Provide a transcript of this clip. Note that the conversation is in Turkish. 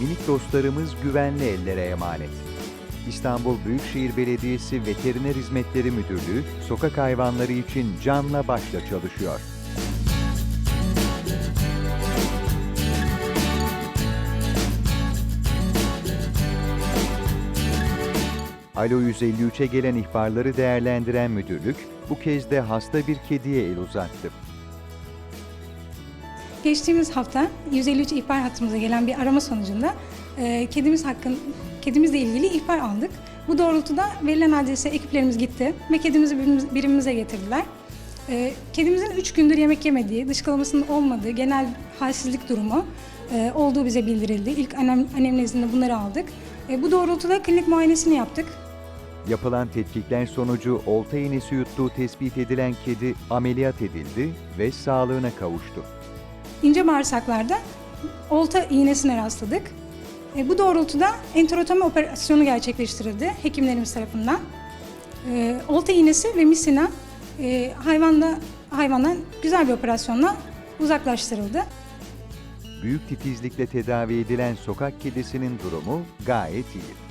köpek dostlarımız güvenli ellere emanet. İstanbul Büyükşehir Belediyesi Veteriner Hizmetleri Müdürlüğü sokak hayvanları için canla başla çalışıyor. Alo 153'e gelen ihbarları değerlendiren müdürlük bu kez de hasta bir kediye el uzattı. Geçtiğimiz hafta 153 ihbar hattımıza gelen bir arama sonucunda e, kedimiz hakkın kedimizle ilgili ihbar aldık. Bu doğrultuda verilen adrese ekiplerimiz gitti ve kedimizi birimiz- birimimize getirdiler. E, kedimizin 3 gündür yemek yemediği, dışkılamasının olmadığı, genel halsizlik durumu e, olduğu bize bildirildi. İlk annem nezdinde bunları aldık. E, bu doğrultuda klinik muayenesini yaptık. Yapılan tetkikler sonucu olta iğnesi yuttuğu tespit edilen kedi ameliyat edildi ve sağlığına kavuştu. İnce bağırsaklarda olta iğnesine rastladık. E, bu doğrultuda enterotomi operasyonu gerçekleştirildi hekimlerimiz tarafından. E, olta iğnesi ve misina e, hayvanda hayvandan güzel bir operasyonla uzaklaştırıldı. Büyük titizlikle tedavi edilen sokak kedisinin durumu gayet iyi.